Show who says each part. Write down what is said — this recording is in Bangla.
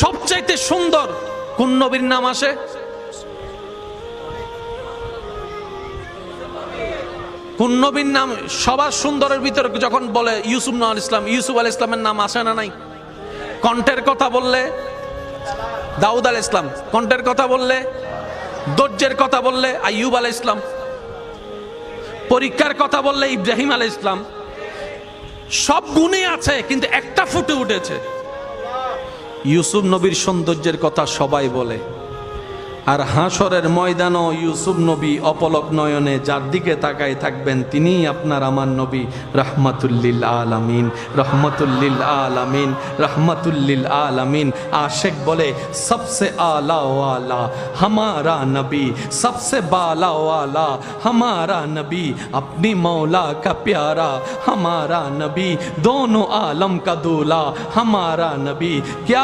Speaker 1: সবচাইতে সুন্দর কোন নবীর নাম আসে? কোন নবীর নাম সবার সুন্দরের ভিতরে যখন বলে ইউসুফ নল ইসলাম, ইউসুফ আল ইসলামের নাম আসে না নাই? কণ্ঠের কথা বললে দাউদ আল ইসলাম, কণ্ঠের কথা বললে দর্জের কথা বললে আইয়ুব আল ইসলাম, পরীক্ষার কথা বললে ইব্রাহিম আল ইসলাম, সব গুণে আছে, কিন্তু একটা ফুটে উঠেছে। ইউসুফ নবীর সৌন্দর্যের কথা সবাই বলে। আর হাসরের ময়দানও ইউসুফ নবী অপলক নয়নে যার দিকে তাকায় থাকবেন তিনি আপনার আমার নবী। রহমতুল্লিল আলামিন রহমতুল্লিল আলামিন রহমতুল্লিল আলামিন। আশেক বলে সবসে আলা ওয়ালা হামারা নবী সবসে বালা ওয়ালা হামারা নবী, আপনি মৌলা কা প্যারা, হামারা নবী, দোনো আলম কা দুলা, হামারা নবী কে